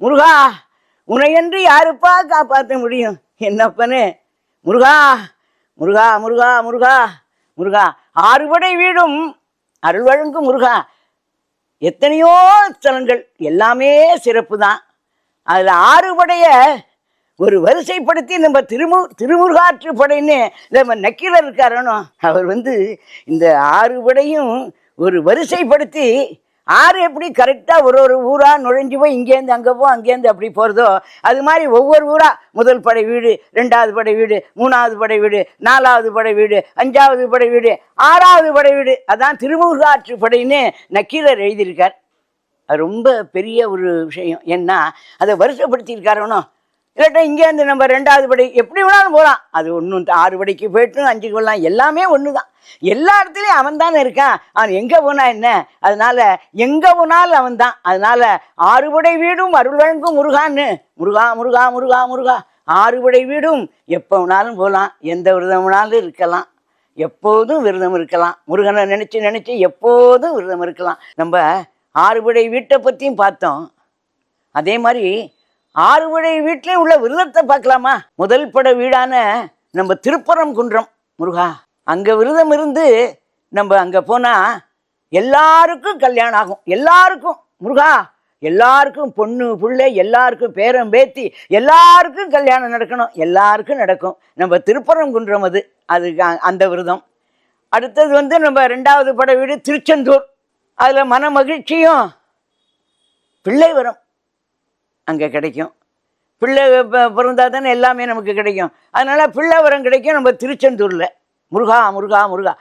முருகா உன்னையன்றி யாருப்பா காப்பாற்ற முடியும்? என்னப்பனே? முருகா முருகா முருகா முருகா முருகா. ஆறுபடை வீடும் அருள் வழங்கும் முருகா. எத்தனையோ ஸ்தலங்கள் எல்லாமே சிறப்பு தான் அதில் ஆறுபடைய ஒரு வரிசைப்படுத்தி நம்ம திருமு திருமுருகாற்று படைன்னு நம்ம நக்கீரர் இருக்காரனோ அவர் வந்து இந்த ஆறுபடையும் ஒரு வரிசைப்படுத்தி ஆறு எப்படி கரெக்டாக ஒரு ஒரு ஊராக நுழைஞ்சு போய் இங்கேருந்து அங்கே போ அங்கேருந்து அப்படி போகிறதோ அது மாதிரி ஒவ்வொரு ஊராக முதல் படை வீடு ரெண்டாவது படை வீடு மூணாவது படை வீடு நாலாவது படை வீடு அஞ்சாவது படை வீடு ஆறாவது படை வீடு. அதான் திருமுகாற்று படைன்னு நக்கீரர் எழுதியிருக்கார். அது ரொம்ப பெரிய ஒரு விஷயம். ஏன்னா அதை வருஷப்படுத்தியிருக்காரனோ இல்லாட்டா இங்கேருந்து நம்ம ரெண்டாவது படை எப்படி வேணாலும் போகலாம். அது ஒன்றும் ஆறு படிக்கு போயிட்டு அஞ்சுக்கு போகலாம். எல்லாமே ஒன்று தான் எல்லா இடத்துலையும் அவன் தானே இருக்கான் அவன் எங்கே போனா என்ன? அதனால எங்கே போனாலும் அவன் தான் அதனால ஆறுபடை வீடும் அருள் வழங்கும் முருகான்னு. முருகா முருகா முருகா முருகா. ஆறுபடை வீடும் எப்போ வேணாலும் போகலாம். எந்த விரதம் வேணாலும் இருக்கலாம். எப்போதும் விரதம் இருக்கலாம். முருகனை நினச்சி நினச்சி எப்போதும் விரதம் இருக்கலாம். நம்ம ஆறுபடை வீட்டை பற்றியும் பார்த்தோம். அதே மாதிரி ஆறுபடை வீட்டிலே உள்ள விரதத்தை பார்க்கலாமா? முதல் பட வீடான நம்ம திருப்பரம் குன்றம் முருகா. அங்கே விரதம் இருந்து நம்ம அங்கே போனால் எல்லாருக்கும் கல்யாணம் ஆகும். எல்லாருக்கும் முருகா. எல்லாருக்கும் பொண்ணு புள்ளை எல்லாருக்கும் பேரம் பேத்தி எல்லாருக்கும் கல்யாணம் நடக்கணும். எல்லாருக்கும் நடக்கும். நம்ம திருப்பரம் குன்றம் அது. அது அந்த விரதம். அடுத்தது வந்து நம்ம ரெண்டாவது பட வீடு திருச்செந்தூர். அதில் மன மகிழ்ச்சியும் பிள்ளை வரும். அங்கே கிடைக்கும். பிள்ளை ப- தானே எல்லாமே நமக்கு கிடைக்கும். அதனால் பிள்ளை வரம் கிடைக்கும் நம்ம திருச்செந்தூரில். முருகா முருகா முருகா.